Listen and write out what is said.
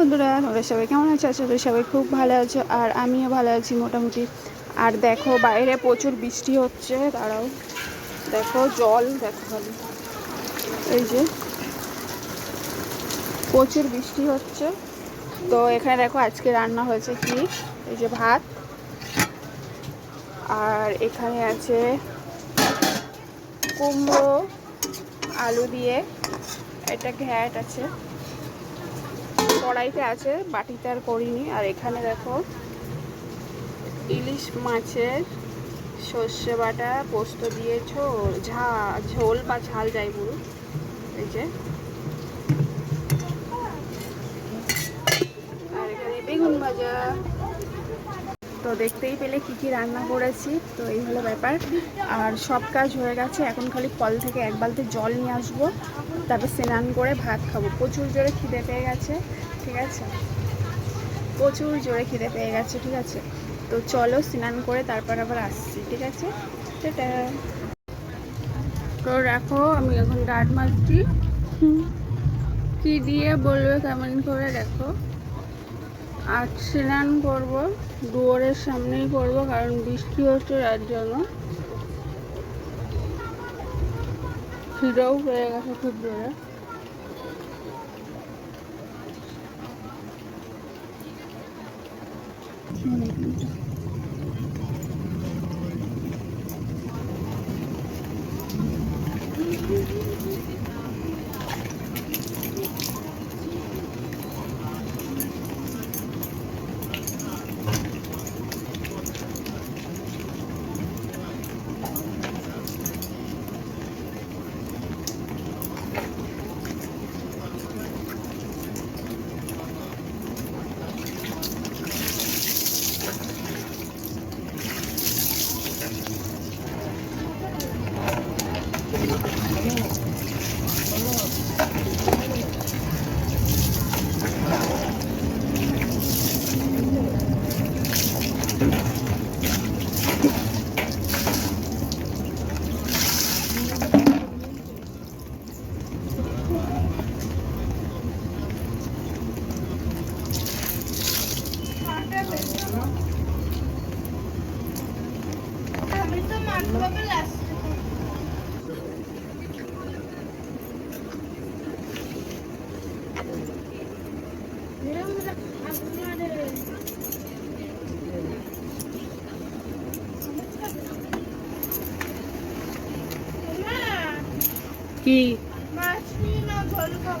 বন্ধুরা, তোমরা সবাই কেমন আছো? আশা করি সবাই খুব ভালো আছো, আর আমিও ভালো আছি মোটামুটি। আর দেখো, বাইরে প্রচুর বৃষ্টি হচ্ছে, দাঁড়াও। দেখো, জল, দেখো খালি। এই যে, প্রচুর বৃষ্টি হচ্ছে। তো এখানে দেখো, আজকে রান্না হয়েছে কি? এই যে ভাত। আর এখানে আছে কুমড়ো, আলু দিয়ে। এটা ঘ্যাট আছে। কড়াইতে আছে, বাটিতে আর করিনি। আর এখানে দেখো, ইলিশ মাছের সর্ষে বাটা, পোস্ত দিয়ে ঝোল ঝা ঝোল বা ঝাল যাই বলুন এই যে। আর এখানে বেগুন ভাজা। তো দেখতেই পেলে কি কি রান্না করেছি তো এই হলো ব্যাপার। আর সব কাজ হয়ে গেছে এখন খালি কল থেকে এক বালতি জল নিয়ে আসব তারপর স্নান করে ভাত খাব। প্রচুর জোরে খিদে পেয়ে গেছে ঠিক আছে? প্রচুর জোরে খিদে পেয়ে গেছে ঠিক আছে? তো চলো স্নান করে তারপর আবার আসছি ঠিক আছে? সেটা তো রাখো আমি এখন মাজছি হুম। কি দিয়ে বলবে কেমন করে দেখো। আজ স্নান করব, দুয়ারের সামনেই করব, কারণ বৃষ্টি হচ্ছে তার জন্য। খিদেও পেয়ে গেছে খুব জোরে। আমি তো কি? মাছ নিয়ে না ঝোল খাব।